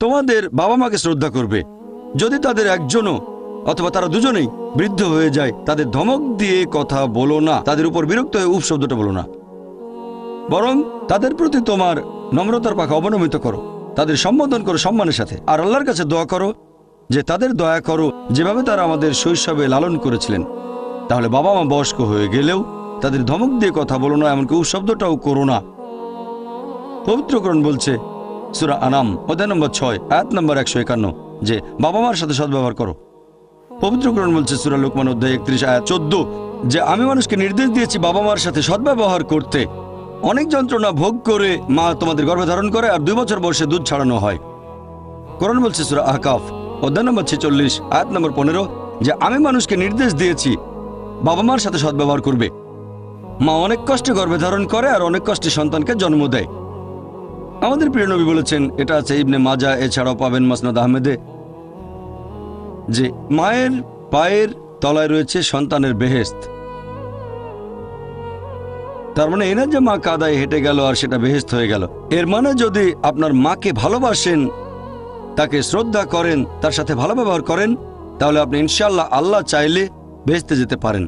তোমাদের বাবা মাকে শ্রদ্ধা করবে। যদি তাদের একজনও অথবা তারা দুজনেই বৃদ্ধ হয়ে যায়, তাদের ধমক দিয়ে কথা বলো না। তাদের উপর বিরক্ত হয়ে উপ শব্দটা বলো না। বরং তাদের প্রতি তোমার নম্রতার পাখা অবনমিত করো। তাদের সম্বোধন করো সম্মানের সাথে। আর আল্লাহর কাছে দোয়া করো যে তাদের দয়া করো, যেভাবে তারা আমাদের শৈশবে লালন করেছিলেন। তাহলে বাবা মা বয়স্ক হয়ে গেলেও তাদের ধমক দিয়ে কথা বলো না, এমনকি শব্দটাও করো না। পবিত্রকরণ বলছে সুরা আনাম, অধ্যায় নম্বর ছয়, আয়াত নম্বর একশো একান্ন, যে বাবা মার সাথে সদ্ব্যবহার করো। পবিত্রকরণ বলছে সুরা লোকমান অধ্যায় একত্রিশ, আয়াত চোদ্দ, যে আমি মানুষকে নির্দেশ দিয়েছি বাবা মার সাথে সদ্ব্যবহার করতে। অনেক যন্ত্রণা ভোগ করে মা তোমাদের গর্ভে ধারণ করে আর দুই বছর বয়সে দুধ ছাড়ানো হয়। কোরআন বলছে সুরা আহকাফ, অধ্যায় নম্বর ছেচল্লিশ, আয়াত নম্বর পনেরো, যে আমি মানুষকে নির্দেশ দিয়েছি বাবা মার সাথে সদ্ব্যবহার করবে। মা অনেক কষ্টে গর্ভে ধারণ করে আর অনেক কষ্টে সন্তানকে জন্ম দেয়। আমাদের প্রিয় নবী বলেছেন, এটা আছে ইবনে মাজা, এছাড়াও পাবেন মাসনাদ আহমেদে, যে মায়ের পায়ের তলায় রয়েছে সন্তানের বেহেস্ত তার মানে এনা যে মা কাদায় হেঁটে গেল আর সেটা বেহেস্ত হয়ে গেল। এর মানে যদি আপনার মাকে ভালোবাসেন, তাকে শ্রদ্ধা করেন, তার সাথে ভালো ব্যবহার করেন, তাহলে আপনি ইনশাল্লাহ আল্লাহ চাইলে বেহেস্তে যেতে পারেন।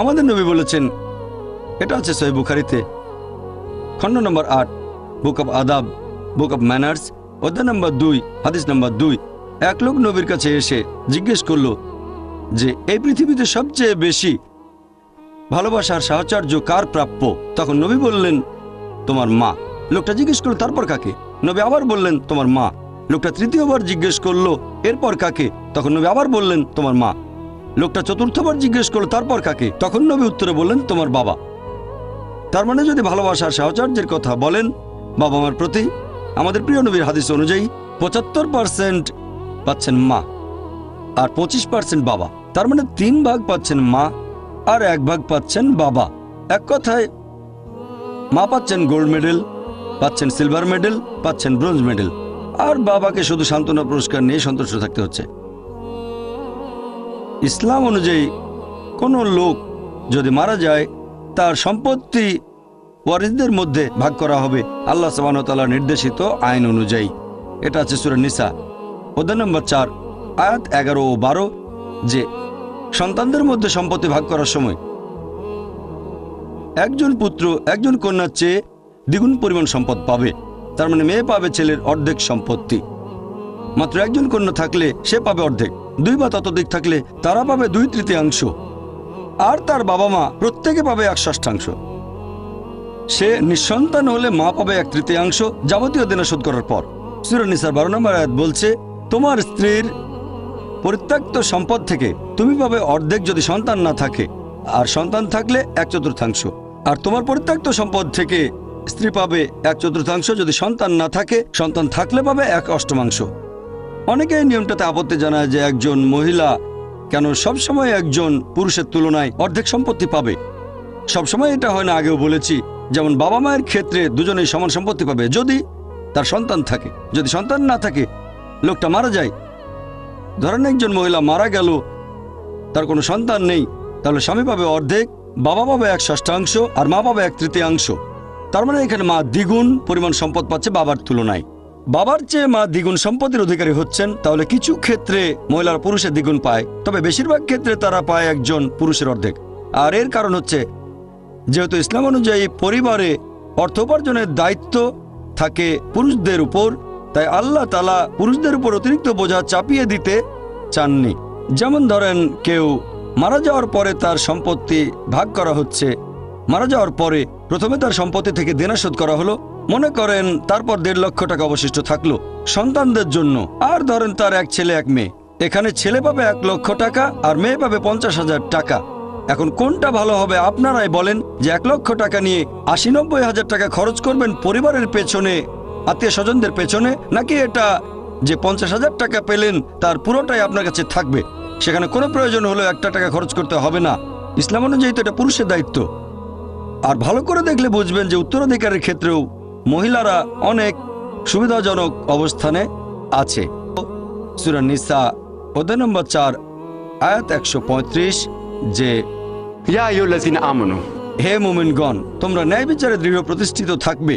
আমাদের নবী বলেছেন, এটা আছে সহি বুখারিতে, খণ্ড নম্বর আট বুক অব আদাব বুক অব ম্যানার্স অধ্যায় নম্বর দুই, হাদিস নম্বর দুই। এক লোক নবীর কাছে এসে জিজ্ঞেস করল যে, এই পৃথিবীতে সবচেয়ে বেশি ভালোবাসার সাহচর্য কার প্রাপ্য? তখন নবী বললেন, তোমার মা। লোকটা জিজ্ঞেস করল, তারপর কাকে? নবী আবার বললেন, তোমার মা। লোকটা তৃতীয়বার জিজ্ঞেস করল, এরপর কাকে? তখন নবী আবার বললেন, তোমার মা। লোকটা চতুর্থবার জিজ্ঞেস করল, তারপর কাকে? তখন নবী উত্তরে বললেন, তোমার বাবা। তার মানে যদি ভালোবাসার সাহচর্যের কথা বলেন বাবা মার প্রতি আমাদের প্রিয় নবীর হাদিস অনুযায়ী পঁচাত্তর পার্সেন্ট পাচ্ছেন মা আর পঁচিশ পার্সেন্ট বাবা। তার মানে তিন ভাগ পাচ্ছেন মা আর এক ভাগ পাচ্ছেন বাবা। এক কথায়, মা পাচ্ছেন গোল্ড মেডেল, পাচ্ছেন সিলভার মেডেল, পাচ্ছেন ব্রোঞ্জ মেডেল। আর বাবাকে শুধু সান্ত্বনা পুরস্কার নিয়ে সন্তুষ্ট থাকতে হচ্ছে। ইসলাম অনুযায়ী কোনো লোক যদি মারা যায়, তার সম্পত্তি ওয়ারিসদের মধ্যে ভাগ করা হবে আল্লাহ সাবানতাল্লাহ নির্দেশিত আইন অনুযায়ী। এটা আছে সুরা নিসা। অধ্যায় নম্বর চার, আয়াত এগারো ও বারো, যে সন্তানদের মধ্যে সম্পত্তি ভাগ করার সময় একজন পুত্র একজন কন্যার চেয়ে দ্বিগুণ পরিমাণ সম্পদ পাবে। তার মানে মেয়ে পাবে ছেলের অর্ধেক সম্পত্তি। মাত্র একজন কন্যা থাকলে সে পাবে অর্ধেক, দুই বা ততোধিক থাকলে তারা পাবে দুই তৃতীয়াংশ। আর তার বাবা মা প্রত্যেকে পাবে এক ষষ্ঠাংশ। সে নিঃসন্তান হলে মা পাবে এক তৃতীয়াংশ যাবতীয় দেনা শোধ করার পর। সুরনিসার বারো নম্বর আয়াত বলছে, তোমার স্ত্রীর পরিত্যক্ত সম্পদ থেকে তুমি পাবে অর্ধেক যদি সন্তান না থাকে। আর সন্তান থাকলে এক চতুর্থাংশ। আর তোমার পরিত্যক্ত সম্পদ থেকে স্ত্রী পাবে এক চতুর্থাংশ যদি সন্তান না থাকে, সন্তান থাকলে পাবে এক অষ্টমাংশ। অনেকে নিয়মটাতে আপত্তি জানায় যে একজন মহিলা কেন সবসময় একজন পুরুষের তুলনায় অর্ধেক সম্পত্তি পাবে। সবসময় এটা হয় না, আগেও বলেছি যেমন বাবা মায়ের ক্ষেত্রে দুজনেই সমান সম্পত্তি পাবে, যদি তার সন্তান থাকে। যদি সন্তান না থাকে, লোকটা মারা যায়। ধরেন একজন মহিলা মারা গেল, তার কোনো সন্তান নেই, তাহলে স্বামী পাবে অর্ধেক, বাবা পাবে এক ষষ্ঠাংশ, আর মা পাবে এক তৃতীয়াংশ। তার মানে এখানে মা দ্বিগুণ পরিমাণ সম্পদ পাচ্ছে বাবার তুলনায়। বাবার চেয়ে মা দ্বিগুণ সম্পদের অধিকারী হচ্ছেন, তাহলে কিছু ক্ষেত্রে মহিলার পুরুষের দ্বিগুণ পায়, তবে বেশিরভাগ ক্ষেত্রে তারা পায় একজন পুরুষের অর্ধেক। আর এর কারণ হচ্ছে যেহেতু ইসলাম অনুযায়ী পরিবারে অর্থ উপার্জনের দায়িত্ব থাকে পুরুষদের উপর, তাই আল্লাহ তালা পুরুষদের উপর অতিরিক্ত বোঝা চাপিয়ে দিতে চাননি। যেমন ধরেন কেউ মারা যাওয়ার পরে তার সম্পত্তি ভাগ করা হচ্ছে। মারা যাওয়ার পরে প্রথমে তার সম্পত্তি থেকে দেনা শোধ করা হলো। মনে করেন তারপর দেড় লক্ষ টাকা অবশিষ্ট থাকল সন্তানদের জন্য। আর ধরেন তার এক ছেলে, এক মেয়ে। এখানে ছেলে পাবে এক লক্ষ টাকা আর মেয়ে পাবে পঞ্চাশ হাজার টাকা। এখন কোনটা ভালো হবে আপনারাই বলেন যে এক লক্ষ টাকা নিয়ে আশি নব্বই হাজার টাকা খরচ করবেন পরিবারের পেছনে, আত্মীয় স্বজনদের পেছনে, নাকি এটা যে পঞ্চাশ হাজার টাকা পেলেন তার পুরোটাই আপনার কাছে থাকবে? সেখানে কোনো প্রয়োজন হলো একটা টাকা খরচ করতে হবে না। ইসলাম অনুযায়ী তো এটা পুরুষের দায়িত্ব। আর ভালো করে দেখলে বুঝবেন যে উত্তরাধিকারের ক্ষেত্রেও মহিলারা অনেক সুবিধাজনক অবস্থানে আছে। সুরা নিসা, অধ্যায় নম্বর চার, আয়াত একশো পঁয়ত্রিশ, যে ইয়া আইয়ুল্লাযিনা আমানু। হে মুমিনগণ, তোমরা ন্যায় বিচারে দৃঢ় প্রতিষ্ঠিত থাকবে।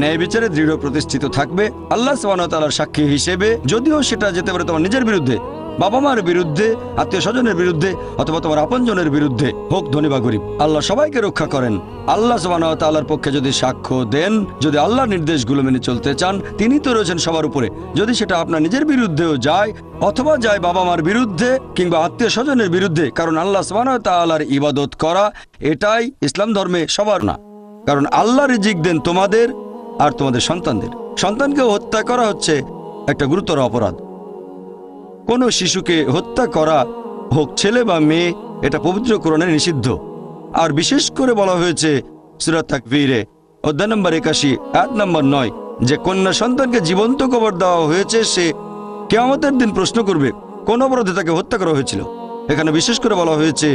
ন্যায় বিচারে দৃঢ় প্রতিষ্ঠিত থাকবে আল্লাহ সালার সাক্ষী হিসেবে, যদিও সেটা যেতে পারে তোমার নিজের বিরুদ্ধে। বাবা মার বিরুদ্ধে আত্মীয় স্বজনের বিরুদ্ধে, অথবা তোমার আপনজনের বিরুদ্ধে হোক ধনী বা গরিব, আল্লাহ সবাইকে রক্ষা করেন। আল্লাহ তাল্লার পক্ষে যদি সাক্ষ্য দেন, যদি আল্লাহর নির্দেশগুলো মেনে চলতে চান, তিনি তো রয়েছেন সবার উপরে। যদি সেটা আপনার নিজের বিরুদ্ধেও যায়, অথবা যায় বাবা মার বিরুদ্ধে কিংবা আত্মীয় স্বজনের বিরুদ্ধে, কারণ আল্লাহ তাল্লার ইবাদত করা, এটাই ইসলাম ধর্মে সবার না। কারণ আল্লাহ রিজিক দেন তোমাদের আর তোমাদের সন্তানদের। সন্তানকে হত্যা করা হচ্ছে একটা গুরুতর অপরাধ। কোনো শিশুকে হত্যা করা হোক, ছেলে বা মেয়ে, এটা পবিত্র কোরআনে নিষিদ্ধ। আর বিশেষ করে বলা হয়েছে সুরাত তাকবীরে, অধ্যায় নম্বর একাশি এক নম্বর নয়, যে কন্যা সন্তানকে জীবন্ত কবর দেওয়া হয়েছে, সে কেয়ামতের দিন প্রশ্ন করবে, কোন অপরাধে তাকে হত্যা করা হয়েছিল? এখানে বিশেষ করে বলা হয়েছে,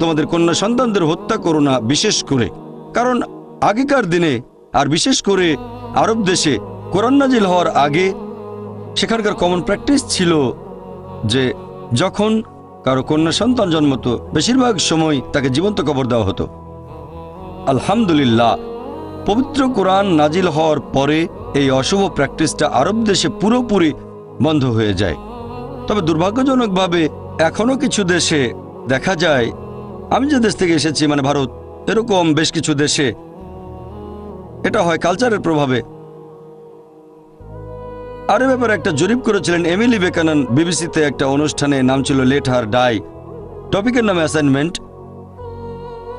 তোমাদের কন্যা সন্তানদের হত্যা করো না, বিশেষ করে। কারণ আগেকার দিনে, আর বিশেষ করে আরব দেশে, কোরআন নাজিল হওয়ার আগে, সেখানকার কমন প্র্যাকটিস ছিল যে যখন কারও কন্যা সন্তান জন্মতো বেশিরভাগ সময় তাকে জীবন্ত কবর দেওয়া হতো। আলহামদুলিল্লাহ, পবিত্র কোরআন নাজিল হওয়ার পরে এই অশুভ প্র্যাকটিসটা আরব দেশে পুরোপুরি বন্ধ হয়ে যায়। তবে দুর্ভাগ্যজনকভাবে এখনও কিছু দেশে দেখা যায়, আমি যে দেশ থেকে এসেছি মানে ভারত, এরকম বেশ কিছু দেশে এটা হয় কালচারের প্রভাবে। আর ব্যাপারে একটা জরিপ করেছিলেন এমিলি বেকানন, বিবিসিতে একটা অনুষ্ঠানে, নাম ছিল লেট হার ডাই। টপিকের নামে অ্যাসাইনমেন্ট।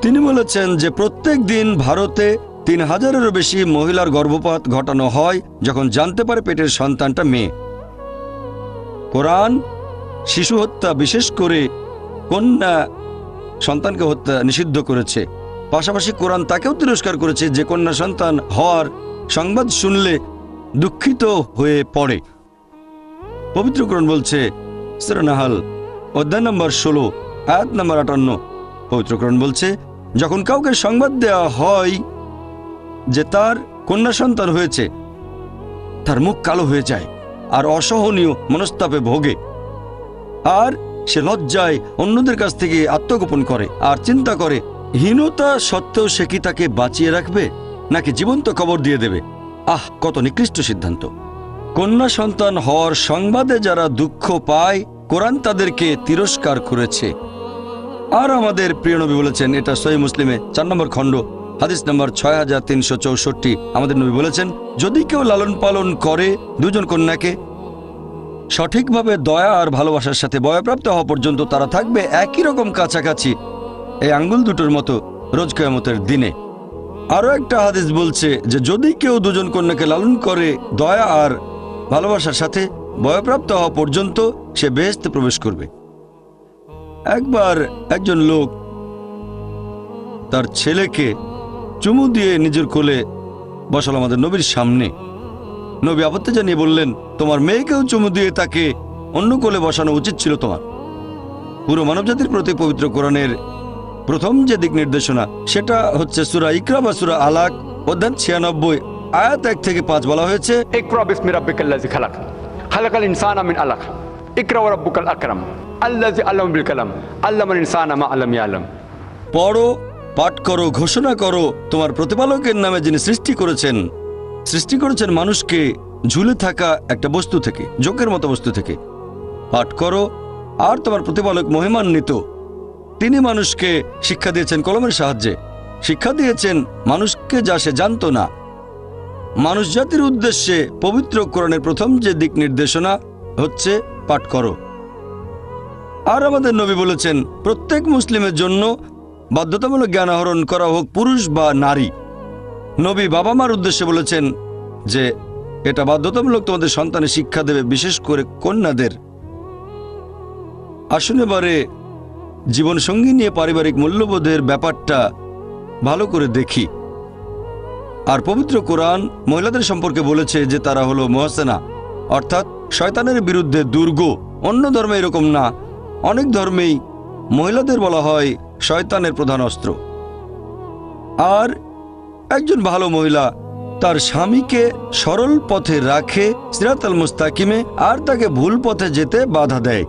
তিনি বলেছেন যে প্রত্যেক দিন ভারতে তিন হাজারেরও বেশি মহিলার গর্ভপাত ঘটানো হয় যখন জানতে পারে পেটের সন্তানটা মেয়ে। কোরআন, শিশু হত্যা বিশেষ করে কন্যা সন্তানকে হত্যা নিষিদ্ধ করেছে। পাশাপাশি কোরআন তাকেও তিরস্কার করেছে যে কন্যা সন্তান হওয়ার সংবাদ শুনলে দুঃখিত হয়ে পড়ে। পবিত্র কোরআন বলছে নাহাল অধ্যায় নম্বর ষোলো, আয়াত নম্বর আটান্ন। পবিত্র কোরআন বলছে, যখন কাউকে সংবাদ দেওয়া হয় যে তার কন্যা সন্তান হয়েছে, তার মুখ কালো হয়ে যায় আর অসহনীয় মনস্তাপে ভোগে। আর সে লজ্জায় অন্যদের কাছ থেকে আত্মগোপন করে আর চিন্তা করে, হীনতা সত্ত্বেও সে কি তাকে বাঁচিয়ে রাখবে নাকি জীবন্ত কবর দিয়ে দেবে? আহ, কত নিকৃষ্ট সিদ্ধান্ত। কন্যা সন্তান হওয়ার সংবাদে যারা দুঃখ পায়, কোরআন তাদেরকে তিরস্কার করেছে। আর আমাদের প্রিয় নবী বলেছেন, এটা সহি মুসলিমে চার নম্বর খণ্ড, হাদিস নম্বর ছয় হাজার তিনশো চৌষট্টি, আমাদের নবী বলেছেন, যদি কেউ লালন পালন করে দুজন কন্যাকে, সঠিকভাবে দয়া আর ভালোবাসার সাথে বয়প্রাপ্ত হওয়া পর্যন্ত তারা থাকবে একই রকম কাছাকাছি, এই আঙ্গুল দুটোর মতো রোজ কেয়ামতের দিনে। আরও একটা হাদিস বলছে যে, যদি কেউ দুজন কন্যাকে লালন করে, দয়া আর ভালোবাসার সাথে বয়প্রাপ্ত হওয়া পর্যন্ত সে বেহেস্তে প্রবেশ করবে। একবার একজন লোক তার ছেলেকে চুমু দিয়ে নিজের কোলে বসাল আমাদের নবীর সামনে। নবী আপত্তি জানিয়ে বললেন, তোমার মেয়েকেও চুমু দিয়ে তাকে অন্য কোলে বসানো উচিত ছিল তোমার। পুরো মানবজাতির প্রতি পবিত্র কোরআনের প্রথম যে দিক নির্দেশনা সেটা হচ্ছে সুরা ইকরা বা সুরা আলাক অধ্যায় ছিয়ানব্বই আয়াত এক থেকে পাঁচ বলা হয়েছে। ইকরা বিসমি রাব্বিকাল্লাযী খালাক। খালাকাল ইনসানা মিন আলাক। ইকরা ওয়া রাব্বুকাল আকরাম। আল্লাযী আল্লাম বিল কালাম। আল্লামাল ইনসানা মা আলাম ইয়ালাম। পড়ো পাঠ করো ঘোষণা করো তোমার প্রতিপালকের নামে যিনি সৃষ্টি করেছেন। সৃষ্টি করেছেন মানুষকে ঝুলে থাকা একটা বস্তু থেকে জোকের মতো বস্তু থেকে। পাঠ করো আর তোমার প্রতিপালক মহিমান্বিত। তিনি মানুষকে শিক্ষা দিয়েছেন কলমের সাহায্যে। শিক্ষা দিয়েছেন মানুষকে যা সে জানতো না। মানুষ জাতির উদ্দেশ্যে পবিত্র কোরআনের প্রথম যে দিক নির্দেশনা হচ্ছে, পাঠ করো। আর আমাদের নবী বলেছেন, প্রত্যেক মুসলিমের জন্য বাধ্যতামূলক জ্ঞান আহরণ করা হোক, পুরুষ বা নারী। নবী বাবা মার উদ্দেশ্যে বলেছেন যে, এটা বাধ্যতামূলক তোমাদের সন্তানের শিক্ষা দেবে, বিশেষ করে কন্যাদের। আসুন এবারে জীবনসঙ্গী নিয়ে পারিবারিক মূল্যবোধের ব্যাপারটা ভালো করে দেখি। আর পবিত্র কোরআন মহিলাদের সম্পর্কে বলেছে যে তারা হলো মহাসেনা। অর্থাৎ শয়তানের বিরুদ্ধে দুর্গ। অন্য ধর্মে এরকম না। অনেক ধর্মেই মহিলাদের বলা হয় শয়তানের প্রধান অস্ত্র। আর একজন ভালো মহিলা তার স্বামীকে সরল পথে রাখে সিরাতাল মুস্তাকিমে আর তাকে ভুল পথে যেতে বাধা দেয়।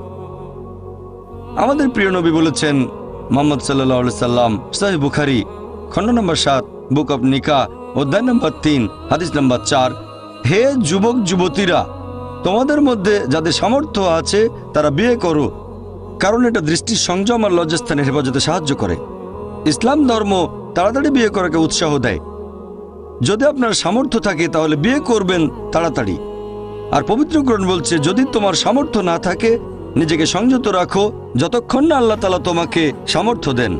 আমাদের প্রিয় নবী বলেছেন, মোহাম্মদ সাল্লাহ সাল্লাম সাহেব বুখারি, খণ্ড নম্বর সাত, বুক অব নিকা, অধ্যায় নম্বর তিন, হাদিস নম্বর চার। হে যুবক, যুবতীরা, তোমাদের মধ্যে যাদের সামর্থ্য আছে, তারা বিয়ে করো, কারণ এটা দৃষ্টির সংযম আর লজ্জাস্থানের হেফাজতে সাহায্য করে। ইসলাম ধর্ম তাড়াতাড়ি বিয়ে করাকে উৎসাহ দেয়। যদি আপনার সামর্থ্য থাকে, তাহলে বিয়ে করবেন তাড়াতাড়ি। আর পবিত্র বলছে, যদি তোমার সামর্থ্য না থাকে নিজেকে সংযত রাখো যতক্ষণ না আল্লাহ তালা তোমাকে সামর্থ্য দেন।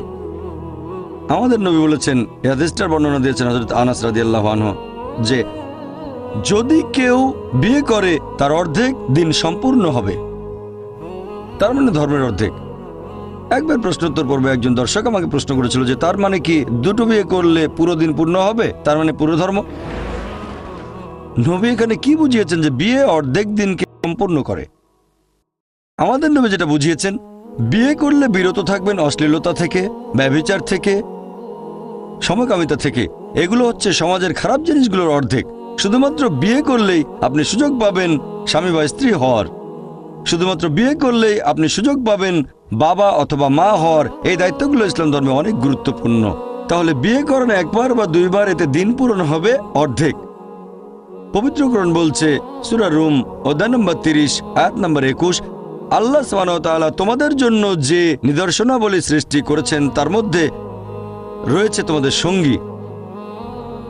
আমাদের নবী বলেছেন হাদিসটার বর্ণনা দিয়েছেন হজরত আনাস রাদি আল্লাহ যে, যদি কেউ বিয়ে করে, তার অর্ধেক দিন সম্পূর্ণ হবে। তার মানে ধর্মের অর্ধেক। একবার প্রশ্নোত্তর পর্বে একজন দর্শক আমাকে প্রশ্ন করেছিল যে, তার মানে কি দুটো বিয়ে করলে পুরো দিন পূর্ণ হবে? তার মানে পুরো ধর্ম? নবী এখানে কি বুঝিয়েছেন যে, বিয়ে অর্ধেক দিনকে সম্পূর্ণ করে। আমাদের নবী যেটা বুঝিয়েছেন, বিয়ে করলে বিরত থাকবেন অশ্লীলতা থেকে, ব্যভিচার থেকে, সমকামিতা থেকে। এগুলো হচ্ছে সমাজের খারাপ জিনিসগুলোর অর্ধেক। শুধুমাত্র বিয়ে করলেই আপনি সুযোগ পাবেন স্বামী বা স্ত্রী হওয়ার। শুধুমাত্র বিয়ে করলেই আপনি সুযোগ পাবেন বাবা অথবা মা হওয়ার। এই দায়িত্বগুলো ইসলাম ধর্মে অনেক গুরুত্বপূর্ণ। তাহলে বিয়ে করেন একবার বা দুইবার এতে দিন পূরণ হবে অর্ধেক। পবিত্রকরণ বলছে, সুরা রুম, অধ্যায় নম্বর তিরিশ, আয়াত নম্বর একুশ আল্লাহ তোমাদের জন্য যে নিদর্শনাবলী সৃষ্টি করেছেন, তার মধ্যে রয়েছে তোমাদের সঙ্গী।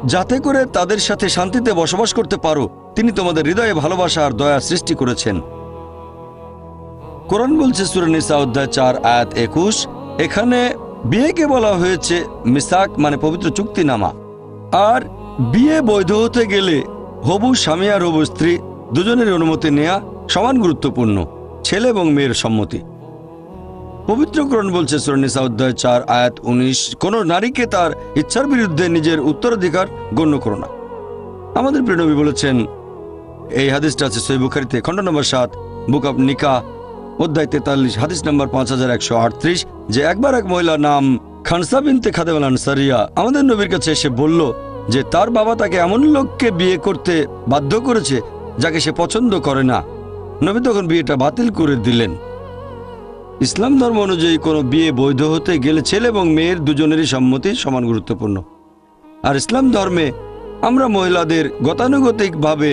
যাতে করে তাদের সাথে শান্তিতে বসবাস করতে পারো, তিনি তোমাদের হৃদয়ে ভালোবাসা আর দয়া সৃষ্টি করেছেন। কোরআন বলছে সুরানিসা অধ্যায় চার, আয়াত একুশ, এখানে বিয়েকে বলা হয়েছে মিসাক মানে পবিত্র চুক্তিনামা। আর বিয়ে বৈধ হতে গেলে হবু, স্বামী আর হবু স্ত্রী দুজনের অনুমতি নেয়া সমান গুরুত্বপূর্ণ। ছেলে এবং মেয়ের সম্মতি। পবিত্রকরণ বলছে সুরানিসা অধ্যায় চার, আয়াত উনিশ, কোন নারীকে তার ইচ্ছার বিরুদ্ধে নিজের উত্তরাধিকার গণ্য করো না। আমাদের প্রেনবী বলেছেন, এই হাদিসটা আছে সই বুখারিতে, খণ্ড নম্বর সাত, বুক অব নিকা অধ্যায় তেতাল্লিশ, হাদিস নম্বর পাঁচ হাজার একশো আটত্রিশ, যে একবার এক মহিলা নাম খানসা বিনতে খাদেমাল আনসারিয়া, আমাদের নবীর কাছে এসে বলল যে তার বাবা তাকে এমন লোককে বিয়ে করতে বাধ্য করেছে যাকে সে পছন্দ করে না। নবী তখন বিয়েটা বাতিল করে দিলেন। ইসলাম ধর্ম অনুযায়ী কোনো বিয়ে বৈধ হতে গেলে ছেলে এবং মেয়ের দুজনেরই সম্মতি সমান গুরুত্বপূর্ণ। আর ইসলাম ধর্মে আমরা মহিলাদের গতানুগতিকভাবে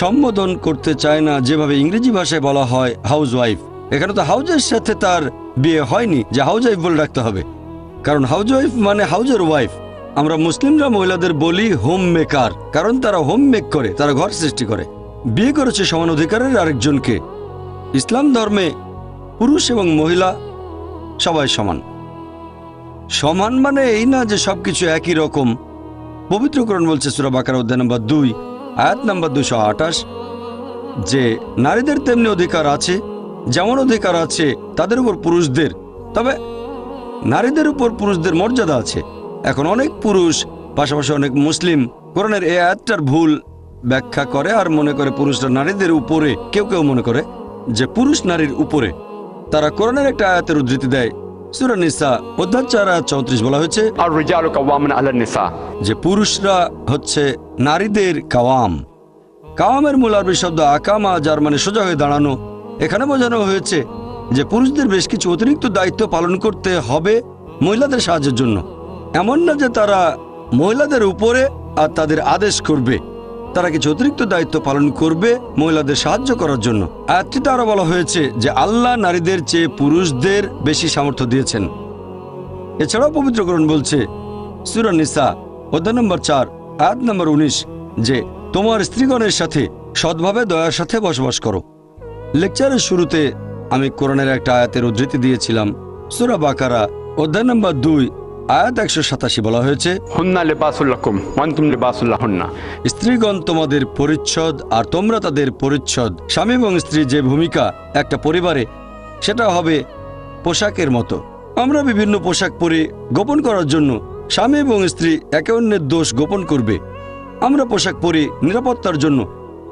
সম্বোধন করতে চাই না, যেভাবে ইংরেজি ভাষায় বলা হয় হাউস ওয়াইফ এখানে তো হাউজের সাথে তার বিয়ে হয়নি, যে হাউজ ওয়াইফ বলে রাখতে হবে। কারণ হাউজ ওয়াইফ মানে হাউজের ওয়াইফ আমরা মুসলিমরা মহিলাদের বলি হোম মেকার কারণ তারা হোম মেক করে, তারা ঘর সৃষ্টি করে। বিয়ে করেছে সমান অধিকারের আরেকজনকে। ইসলাম ধর্মে পুরুষ এবং মহিলা সবাই সমান। সমান মানে এই না যে সবকিছু একই রকম। পবিত্রকরণ বলছে সুরা বাকার অধ্যায় নম্বর দুই, আয়াত নম্বর দুশো আঠাশ, যে নারীদের তেমনি অধিকার আছে, যেমন অধিকার আছে তাদের উপর পুরুষদের, তবে নারীদের উপর পুরুষদের মর্যাদা আছে। এখন অনেক পুরুষ, পাশাপাশি অনেক মুসলিম, কোরআনের এই আয়াতটার ভুল ব্যাখ্যা করে আর মনে করে পুরুষরা নারীদের উপরে কেউ কেউ মনে করে যে পুরুষ নারীর উপরে। তারা করোনার একটা আয়াতের উদ্ধৃতি দেয়। চৌত্রিশ বলা হয়েছে যে পুরুষরা হচ্ছে নারীদের কাওয়াম। কাওয়ামের মূল আকামা মানে সোজা হয়ে দাঁড়ানো। এখানে বোঝানো হয়েছে যে পুরুষদের বেশ কিছু অতিরিক্ত দায়িত্ব পালন করতে হবে মহিলাদের সাহায্যের জন্য। এমন না যে তারা মহিলাদের উপরে আর তাদের আদেশ করবে। তারা কিছু অতিরিক্ত দায়িত্ব পালন করবে মহিলাদের সাহায্য করার জন্য। আয়াতটিতে আরও বলা হয়েছে যে, আল্লাহ নারীদের চেয়ে পুরুষদের বেশি সামর্থ্য দিয়েছেন। এছাড়াও পবিত্রকরণ বলছে, সুরা নিসা, অধ্যায় নম্বর চার, আয়াত নম্বর উনিশ, যে, তোমার স্ত্রীগণের সাথে সৎভাবে দয়ার সাথে বসবাস করো। লেকচারের শুরুতে আমি কোরআনের একটা আয়াতের উদ্ধৃতি দিয়েছিলাম, সুরা বাকারা, অধ্যায় নম্বর দুই আয়াত একশো সাতাশি বলা হয়েছে হুন্না লেবাসুল্লাকুম ওয়ান্তুম লেবাসুল্লাহ হুন্না স্ত্রীগণ তোমাদের পরিচ্ছদ আর তোমরা তাদের পরিচ্ছদ। স্বামী এবং স্ত্রী যে ভূমিকা একটা পরিবারে সেটা হবে পোশাকের মতো। আমরা বিভিন্ন পোশাক পরে গোপন করার জন্য স্বামী এবং স্ত্রী একে অন্যের দোষ গোপন করবে। আমরা পোশাক পরি নিরাপত্তার জন্য।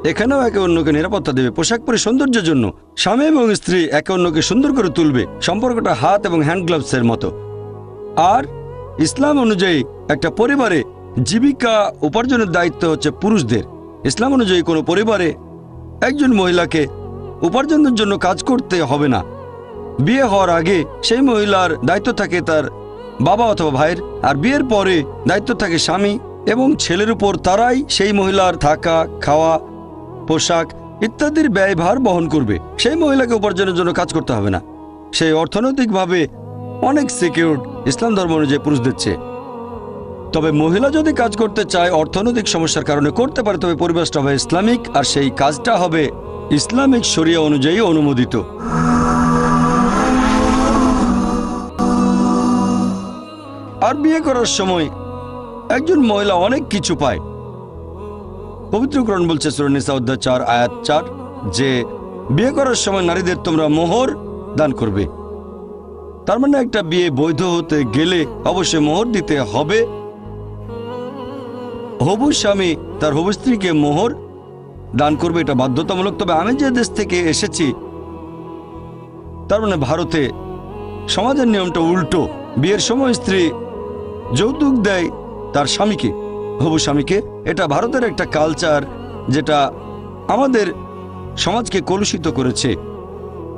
এখানেও একে অন্যকে নিরাপত্তা দেবে। পোশাক পরি সৌন্দর্যের জন্য। স্বামী এবং স্ত্রী একে অন্যকে সুন্দর করে তুলবে। সম্পর্কটা হাত এবং হ্যান্ড গ্লাভসের মতো। আর ইসলাম অনুযায়ী একটা পরিবারে জীবিকা উপার্জনের দায়িত্ব হচ্ছে পুরুষদের। ইসলাম অনুযায়ী কোনো পরিবারে একজন মহিলাকে উপার্জনের জন্য কাজ করতে হবে না। বিয়ে হওয়ার আগে সেই মহিলার দায়িত্ব থাকে তার বাবা অথবা ভাইয়ের, আর বিয়ের পরে দায়িত্ব থাকে স্বামী এবং ছেলের উপর তারাই সেই মহিলার থাকা, খাওয়া, পোশাক ইত্যাদির ব্যয়ভার বহন করবে। সেই মহিলাকে উপার্জনের জন্য কাজ করতে হবে না। সেই অর্থনৈতিকভাবে অনেক সিকিউর ইসলাম ধর্ম অনুযায়ী পুরুষ দিচ্ছে তবে মহিলা যদি কাজ করতে চায়, অর্থনৈতিক সমস্যার কারণে করতে পারে, তবে পরিবেশটা হবে ইসলামিক আর সেই কাজটা হবে ইসলামিক শরিয়া অনুযায়ী অনুমোদিত। আর বিয়ে করার সময় একজন মহিলা অনেক কিছু পায়। পবিত্রকরণ বলছে সুরনিসা চার, আয়াত চার, যে বিয়ে করার সময় নারীদের তোমরা মোহর দান করবে। তার মানে একটা বিয়ে বৈধ হতে গেলে অবশ্যই মোহর দিতে হবে। হবু স্বামী তার হবু স্ত্রীকে মোহর দান করবে, এটা বাধ্যতামূলক। তবে আমি যে দেশ থেকে এসেছি, তার মানে ভারতে সমাজের নিয়মটা উল্টো। বিয়ের সময় স্ত্রী যৌতুক দেয় তার স্বামীকে, হবু স্বামীকে। এটা ভারতের একটা কালচার যেটা আমাদের সমাজকে কলুষিত করেছে।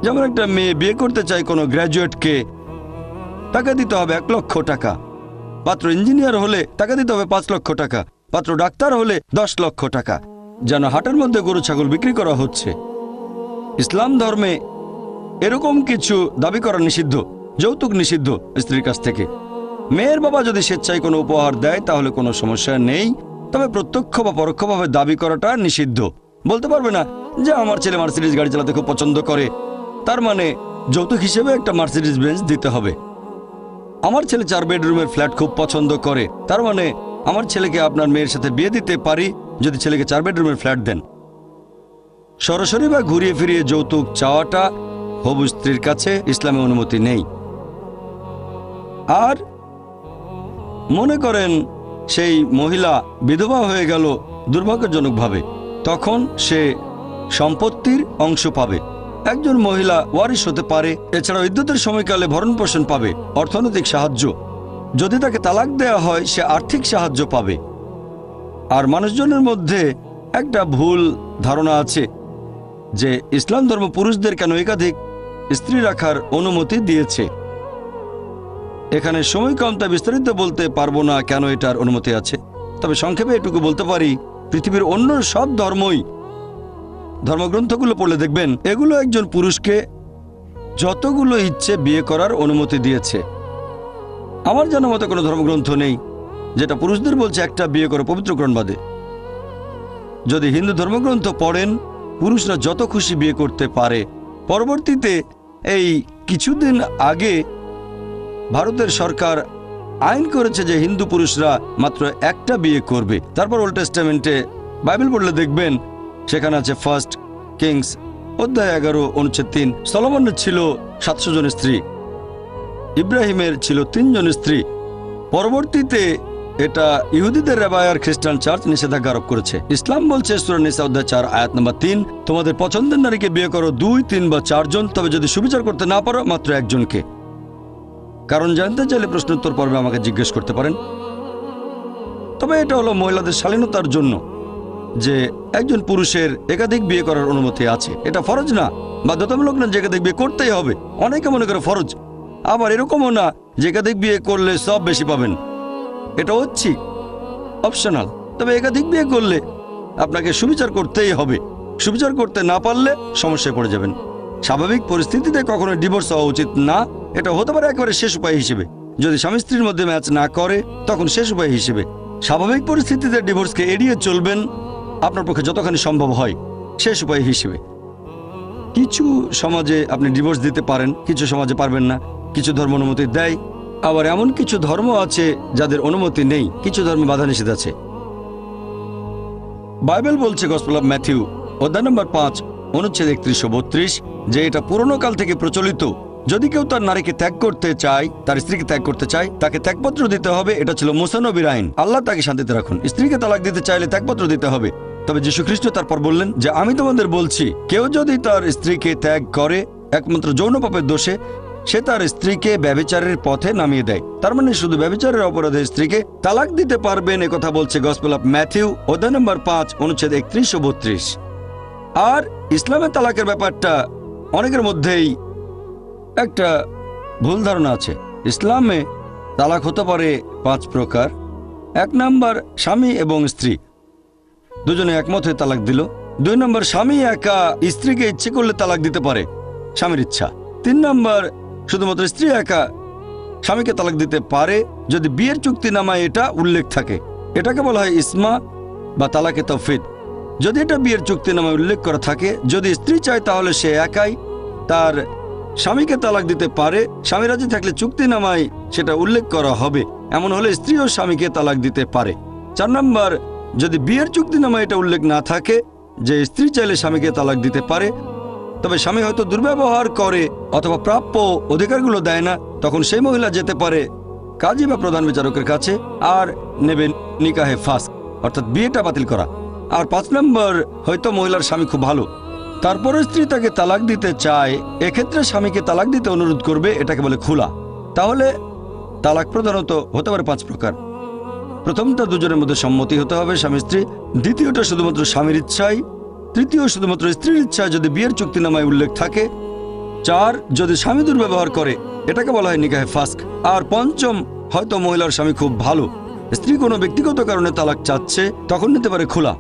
যেমন একটা মেয়ে বিয়ে করতে চায় কোনো গ্র্যাজুয়েটকে টাকা দিতে হবে এক লক্ষ টাকা। পাত্র ইঞ্জিনিয়ার হলে টাকা দিতে হবে পাঁচ লক্ষ টাকা, পাত্র ডাক্তার হলে দশ লক্ষ টাকা। যেন হাটের মধ্যে গরু ছাগল বিক্রি করা হচ্ছে। ইসলাম ধর্মে এরকম কিছু দাবি করা নিষিদ্ধ, যৌতুক নিষিদ্ধ স্ত্রীর কাছ থেকে। মেয়ের বাবা যদি স্বেচ্ছায় কোনো উপহার দেয়, তাহলে কোনো সমস্যা নেই। তবে প্রত্যক্ষ বা পরোক্ষভাবে দাবি করাটা নিষিদ্ধ। বলতে পারবে না যে আমার ছেলে মার্সিডিজ গাড়ি চালাতে খুব পছন্দ করে। তার মানে যৌতুক হিসেবে একটা মার্সিডিজ বেঞ্চ দিতে হবে। আমার ছেলে চার বেডরুমের ফ্ল্যাট খুব পছন্দ করে। তার মানে আমার ছেলেকে আপনার মেয়ের সাথে বিয়ে দিতে পারি যদি ছেলেকে চার বেডরুমের ফ্ল্যাট দেন। সরাসরি বা ঘুরিয়ে ফিরিয়ে যৌতুক চাওয়াটা হবু স্ত্রীর কাছে ইসলামে অনুমতি নেই। আর মনে করেন, সেই মহিলা বিধবা হয়ে গেল দুর্ভাগ্যজনকভাবে। তখন সে সম্পত্তির অংশ পাবে। একজন মহিলা ওয়ারিশ হতে পারে এছাড়া ইদ্যুতের সময়কালে ভরণ পোষণ পাবে, অর্থনৈতিক সাহায্য। যদি তাকে তালাক দেওয়া হয়, সে আর্থিক সাহায্য পাবে। আর মানুষজনের মধ্যে একটা ভুল ধারণা আছে, যে ইসলাম ধর্ম পুরুষদের কেন একাধিক স্ত্রী রাখার অনুমতি দিয়েছে? এখানে সময় কম, তাই বিস্তারিত বলতে পারব না কেন এটার অনুমতি আছে। তবে সংক্ষেপে এটুকু বলতে পারি, পৃথিবীর অন্য সব ধর্মই ধর্মগ্রন্থগুলো পড়লে দেখবেন, এগুলো একজন পুরুষকে যতগুলো ইচ্ছে বিয়ে করার অনুমতি দিয়েছে। আমার জানা মতো কোনো ধর্মগ্রন্থ নেই, যেটা পুরুষদের বলছে একটা বিয়ে করো পবিত্রকরণ বাদে। যদি হিন্দু ধর্মগ্রন্থ পড়েন, পুরুষরা যত খুশি বিয়ে করতে পারে। পরবর্তীতে এই কিছুদিন আগে ভারতের সরকার আইন করেছে যে হিন্দু পুরুষরা মাত্র একটা বিয়ে করবে। তারপর ওল্ড টেস্টামেন্টে বাইবেল পড়লে দেখবেন সেখানে আছে ফার্স্ট কিংস অধ্যায় এগারো, অনুচ্ছেদ তিন। সলমনের ছিল সাতশো জন স্ত্রী। ইব্রাহিমের ছিল তিনজন স্ত্রী। পরবর্তীতে এটা ইহুদিদের রেবায়ার খ্রিস্টান চার্চ নিষেধাজ্ঞা আরোপ করেছে। ইসলাম বলছে সুরানিসা অধ্যায় চার, আয়াত নম্বর তিন, তোমাদের পছন্দের নারীকে বিয়ে করো দুই, তিন বা চারজন, তবে যদি সুবিচার করতে না পারো, মাত্র একজনকে। কারণ জানতে চাইলে প্রশ্নোত্তর পর্বে আমাকে জিজ্ঞেস করতে পারেন। তবে এটা হলো মহিলাদের শালীনতার জন্য। যে একজন পুরুষের একাধিক বিয়ে করার অনুমতি আছে। এটা ফরজ না? বাধ্যতামূলক না যে একাধিক বিয়ে করতেই হবে? অনেকে মনে করে ফরজ। আবার এরকমও না যে একাধিক বিয়ে করলে সব বেশি পাবেন। এটা হচ্ছে অপশনাল। তবে একাধিক বিয়ে করলে আপনাকে সুবিচার করতেই হবে। সুবিচার করতে না পারলে সমস্যায় পড়ে যাবেন। স্বাভাবিক পরিস্থিতিতে কখনো ডিভোর্স হওয়া উচিত না। এটা হতে পারে একেবারে শেষ উপায় হিসেবে। যদি স্বামী স্ত্রীর মধ্যে ম্যাচ না করে, তখন শেষ উপায় হিসেবে। স্বাভাবিক পরিস্থিতিতে ডিভোর্সকে এড়িয়ে চলবেন আপনার পক্ষে যতখানি সম্ভব হয়, শেষ উপায় হিসেবে। কিছু সমাজে আপনি ডিভোর্স দিতে পারেন, কিছু সমাজে পারবেন না। কিছু ধর্ম অনুমতি দেয়, আবার এমন কিছু ধর্ম আছে যাদের অনুমতি নেই, কিছু ধর্মে বাধা নিষেধ আছে। বাইবেল বলছে গসপেল অফ ম্যাথিউ অধ্যায় নম্বর পাঁচ, অনুচ্ছেদ একত্রিশশো বত্রিশ, যে এটা পুরনো কাল থেকে প্রচলিত। যদি কেউ তার নারীকে ত্যাগ করতে চায়, তার স্ত্রীকে ত্যাগ করতে চায়, তাকে ত্যাগপত্র দিতে হবে, এটা ছিল মুসানবির আইন। আল্লাহ তাকে শান্তিতে রাখুন। স্ত্রীকে তালাক দিতে চাইলে ত্যাগপত্র দিতে হবে। তবে যীশু খ্রিস্ট তারপর বললেন যে, আমি তোমাদের বলছি, কেউ যদি তার স্ত্রীকে ত্যাগ করে, একমাত্র যৌন পাপের দোষে, সে তার স্ত্রীকে ব্যবিচারের পথে নামিয়ে দেয়। তার মানে শুধু ব্যবিচারের অপরাধে স্ত্রীকে তালাক দিতে পারবেন কথা বলছে গসপেল অফ ম্যাথিউ অধ্যায় নম্বর পাঁচ, অনুচ্ছেদ একত্রিশ ও বত্রিশ। আর ইসলামের তালাকের ব্যাপারটা অনেকের মধ্যেই একটা ভুল ধারণা আছে। ইসলামে তালাক হতে পারে পাঁচ প্রকার। এক নাম্বার, স্বামী এবং স্ত্রী। দুজনে একমত হয়ে তালাক দিল। দুই নম্বর, স্বামী একা স্ত্রীকে ইচ্ছে করলে তালাক দিতে পারে, স্বামীর ইচ্ছা। তিন নম্বর, শুধুমাত্র স্ত্রী একা স্বামীকে তালাক দিতে পারে যদি বিয়ের চুক্তিনামায় এটা উল্লেখ থাকে। এটাকে বলা হয় ইসমা বা তালাকে তফিদ যদি এটা বিয়ের চুক্তিনামায় উল্লেখ করা থাকে, যদি স্ত্রী চায় তাহলে সে একাই তার স্বামীকে তালাক দিতে পারে, স্বামী রাজি থাকলে চুক্তিনামায় সেটা উল্লেখ করা হবে। এমন হলে স্ত্রী ও স্বামীকে তালাক দিতে পারে। চার নম্বর যদি বিয়ের চুক্তিনামায় এটা উল্লেখ না থাকে যে স্ত্রী চাইলে স্বামীকে তালাক দিতে পারে, তবে স্বামী হয়তো দুর্ব্যবহার করে অথবা প্রাপ্য অধিকারগুলো দেয় না, তখন সেই মহিলা যেতে পারে কাজী বা প্রধান বিচারকের কাছে আর নেবে নিকাহে ফাস, অর্থাৎ বিয়েটা বাতিল করা। আর পাঁচ নম্বর, হয়তো মহিলার স্বামী খুব ভালো। তারপরে স্ত্রী তাকে তালাক দিতে চায়, এক্ষেত্রে স্বামীকে তালাক দিতে অনুরোধ করবে, এটাকে বলে খোলা। তাহলে তালাক প্রধানত হতে পারে পাঁচ প্রকার। প্রথমটা দুজনের মধ্যে সম্মতি হতে হবে, স্বামী স্ত্রী। দ্বিতীয়টা শুধুমাত্র স্বামীর ইচ্ছায় তৃতীয় শুধুমাত্র স্ত্রীর ইচ্ছায় যদি বিয়ের চুক্তিনামায় উল্লেখ থাকে। চার, যদি স্বামী দুর্ব্যবহার করে, এটাকে বলা হয় নিকাহে ফাস্ক। আর পঞ্চম, হয়তো মহিলার স্বামী খুব ভালো। স্ত্রী কোনো ব্যক্তিগত কারণে তালাক চাচ্ছে, তখন নিতে পারে খোলা।